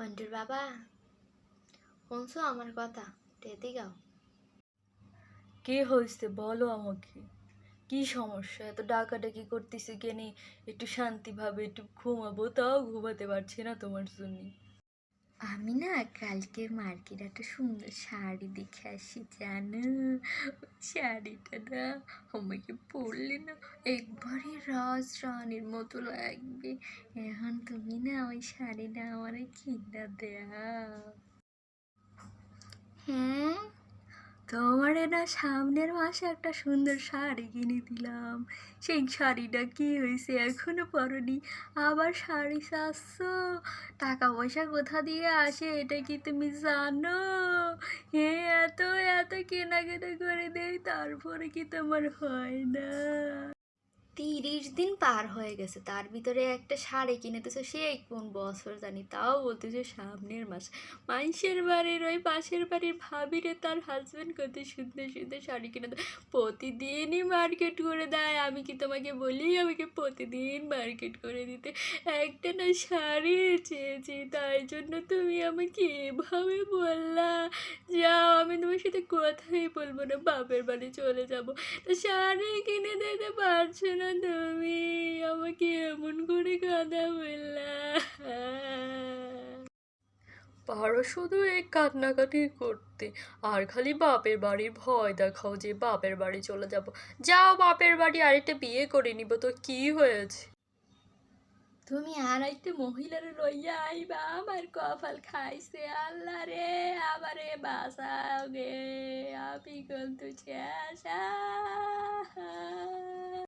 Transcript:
পন্টুর বাবা শুনছো আমার কথা? টেতে গাও। কে হয়েছে বলো আমাকে? কি সমস্যা? এত ডাকাডাকি করতেছে কেনে? একটু শান্তিভাবে একটু ঘুমাবো তাও ঘুমাতে পারছি না তোমার জন্য। আমি না কালকে মার্কেট একটা সুন্দর শাড়ি দেখে আসি জানো? আমাকে না মতো লাগবে। এখন তুমি না ওই শাড়িটা আমার কিনা দেয়া। হ্যাঁ? তোমার না সামনের মাসে একটা সুন্দর শাড়ি কিনে দিলাম। সেই শাড়িটা কি হয়েছে এখনও পরনি? আবার শাড়ি চাচ্ছ? টাকা পয়সা কোথা দিয়ে আসে এটা কি তুমি জানো? হ্যাঁ এত কেনাকাটা করে দেয়, তারপরে কি তোমার হয় না? তিরিশ দিন পার হয়ে গেছে, তার ভিতরে একটা শাড়ি কিনে দিয়েছে সে কোন বছর জানি, তাও বলতেছে সামনের মাস। মানুষের বাড়ির ওই পাশের বাড়ির ভাবিরে তার হাজবেন্ড কত সুন্দর সুন্দর শাড়ি কিনে দেয়। প্রতিদিনই মার্কেট করে দেয়, আমি কি তোমাকে বলি আমাকে প্রতিদিন মার্কেট করে দিতে? একটা না শাড়ি চেয়েছি, তাই জন্য তুমি আমাকে এভাবে বললা তোমার সাথে কথাই বলব না বাপের বাড়ি চলে যাব। তো শাড়ি কিনে দিতে পারছ না তুমি? আমাকে এমন করে কাঁদা বললা। পারো শুধু এই কান্নাকাটি করতে। আর খালি বাপের বাড়ির ভয় দেখাও যে বাপের বাড়ি চলে যাব। যাও বাপের বাড়ি আরেকটা বিয়ে করে নিব। তো কি হয়েছে? তুমি আর একটা মহিলার লইয়া আইবা আমার কপাল খাইছে আল্লাহ আমারে বাঁচাও গে আমি কিন্তু শেষ